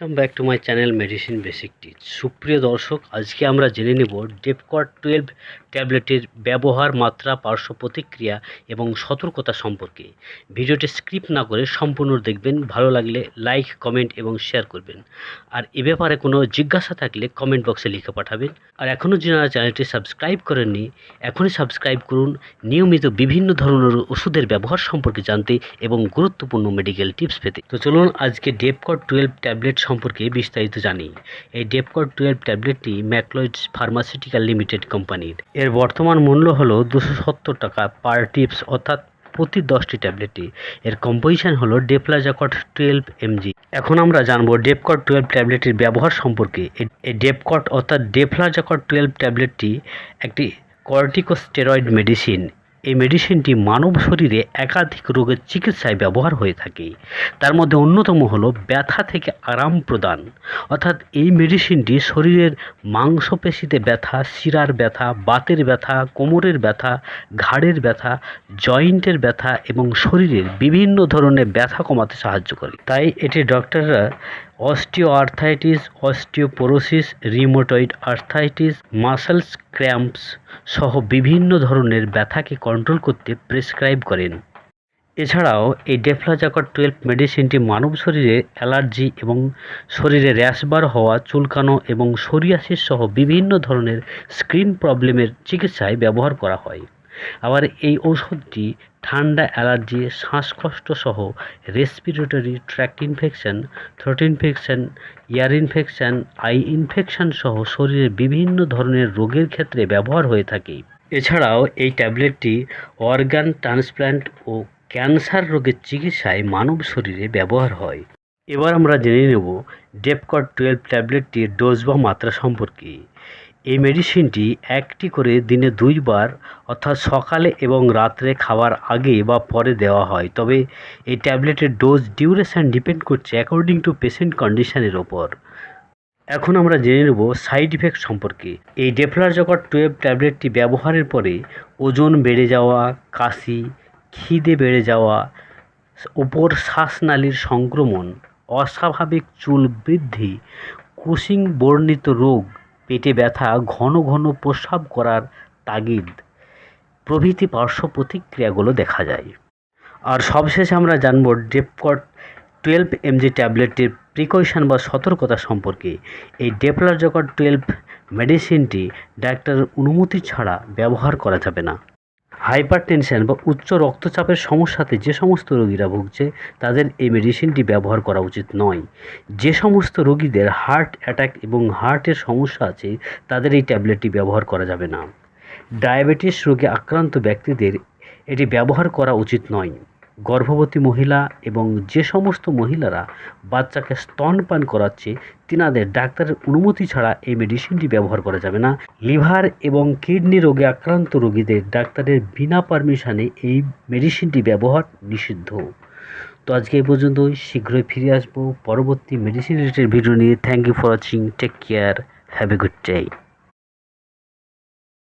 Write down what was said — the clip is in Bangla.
Welcome back to my channel medicine basic teach সুপ্রিয় দর্শক, আজকে আমরা জেনে নেব ডেপকট টুয়েলভ ট্যাবলেটের ব্যবহার, মাত্রা, পার্শ্ব প্রতিক্রিয়া এবং সতর্কতা সম্পর্কে। ভিডিওটি স্ক্রিপ্ট না করে সম্পূর্ণ দেখবেন, ভালো লাগলে লাইক কমেন্ট এবং শেয়ার করবেন। আর এ ব্যাপারে কোনো জিজ্ঞাসা থাকলে কমেন্ট বক্সে লিখে পাঠাবেন। আর এখনও যারা চ্যানেলটি সাবস্ক্রাইব করেননি, এখনই সাবস্ক্রাইব করুন। নিয়মিত বিভিন্ন ধরনের ওষুধের ব্যবহার সম্পর্কে জানতে এবং গুরুত্বপূর্ণ মেডিকেল টিপস পেতে। তো চলুন আজকে ডেপকট টুয়েলভ ট্যাবলেট সম্পর্কে বিস্তারিত জানি। এই ডেপকট টুয়েলভ ট্যাবলেটটি ম্যাকলয়েড ফার্মাসিউটিক্যাল লিমিটেড কোম্পানির। এর বর্তমান মূল্য হলো দুশো সত্তর টাকা পার টিপস, অর্থাৎ প্রতি দশটি ট্যাবলেটটি এর কম্পোজিশন হলো ডেপ্লাজাকট টুয়েলভ এমজি। এখন আমরা জানব ডেপকট টুয়েলভ ট্যাবলেটের ব্যবহার সম্পর্কে। এই ডেপকট, অর্থাৎ ডেফ্লাজাকট টুয়েলভ ট্যাবলেটটি একটি কর্টিকোস্টেরয়েড মেডিসিন। এই মেডিসিনটি মানব শরীরে একাধিক রোগের চিকিৎসায় ব্যবহার হয়ে থাকে। তার মধ্যে অন্যতম হলো ব্যথা থেকে আরাম প্রদান। অর্থাৎ এই মেডিসিনটি শরীরের মাংসপেশিতে ব্যথা, শিরার ব্যথা, বাতের ব্যথা, কোমরের ব্যথা, ঘাড়ের ব্যথা, জয়েন্টের ব্যথা এবং শরীরের বিভিন্ন ধরনের ব্যথা কমাতে সাহায্য করে। তাই এটি ডক্টররা osteoarthritis osteoporosis rheumatoid arthritis, muscles cramps সহ বিভিন্ন ধরনের ব্যথাকে কন্ট্রোল করতে প্রেসক্রাইব করেন। এছাড়াও এই ডেফ্লাজাকট টুয়েলভ মেডিসিনটি মানব শরীরে অ্যালার্জি এবং শরীরে র্যাশবার হওয়া, চুলকানো এবং সোরিয়াসিস সহ বিভিন্ন ধরনের স্ক্রিন প্রবলেমের চিকিৎসায় ব্যবহার করা হয়। আবার এই ঔষধটি ঠান্ডা, অ্যালার্জি শ্বাসকষ্ট সহ respiratory tract infection throat infection ear infection eye infection সহ শরীরের বিভিন্ন ধরনের রোগের ক্ষেত্রে ব্যবহার হয়ে থাকে। এছাড়াও এই ট্যাবলেটটি অর্গান ট্রান্সপ্ল্যান্ট ও ক্যান্সার রোগের চিকিৎসায় মানব শরীরে ব্যবহার হয়। এবার আমরা জেনে নেব ডেপকট টুয়েলভ ট্যাবলেটটির ডোজ বা মাত্রা সম্পর্কে। এই মেডিসিনটি একটি করে দিনে দুইবার, অর্থাৎ সকালে এবং রাত্রে খাওয়ার আগে বা পরে দেওয়া হয়। তবে এই ট্যাবলেটের ডোজ ডিউরেশান ডিপেন্ড করছে অ্যাকর্ডিং টু পেশেন্ট কন্ডিশনের ওপর। এখন আমরা জেনে নেব সাইড ইফেক্ট সম্পর্কে। এই ডেফলারজকট টুয়েলভ ট্যাবলেটটি ব্যবহারের পরে ওজন বেড়ে যাওয়া, কাশি, খিদে বেড়ে যাওয়া, উপর শ্বাসনালীর সংক্রমণ, অস্বাভাবিক চুল বৃদ্ধি কুশিং বর্ণিত রোগ পেটে ব্যথা, ঘন ঘন প্রস্রাব করার তাগিদ। প্রভৃতি পার্শ্ব প্রতিক্রিয়াগুলো দেখা যায়। আর সবশেষে আমরা জানব ডেপকট টুয়েলভ এমজি ট্যাবলেটটির প্রিকশন বা সতর্কতা সম্পর্কে। এই ডেপলার জকট টুয়েলভ মেডিসিনটি ডাক্তারের অনুমতি ছাড়া ব্যবহার করা যাবে না। হাইপার টেনশন বা উচ্চ রক্তচাপের সমস্যাতে যে সমস্ত রোগীরা ভুগছে, তাদের এই মেডিসিনটি ব্যবহার করা উচিত নয়। যে সমস্ত রোগীদের হার্ট অ্যাটাক এবং হার্টের সমস্যা আছে, তাদের এই ট্যাবলেটটি ব্যবহার করা যাবে না। ডায়াবেটিস রোগে আক্রান্ত ব্যক্তিদের এটি ব্যবহার করা উচিত নয়। গর্ভবতী মহিলা এবং যে সমস্ত মহিলারা বাচ্চাকে স্তনপান করাচ্ছে, তিনাদের ডাক্তারের অনুমতি ছাড়া এই মেডিসিনটি ব্যবহার করা যাবে না। লিভার এবং কিডনি রোগে আক্রান্ত রোগীদের ডাক্তারের বিনা পারমিশনে এই মেডিসিনটি ব্যবহার নিষিদ্ধ। তো আজকে এই পর্যন্তই, শীঘ্রই ফিরে আসব পরবর্তী মেডিসিন রিলেটেড ভিডিও নিয়ে। Thank you for watching take care have a good day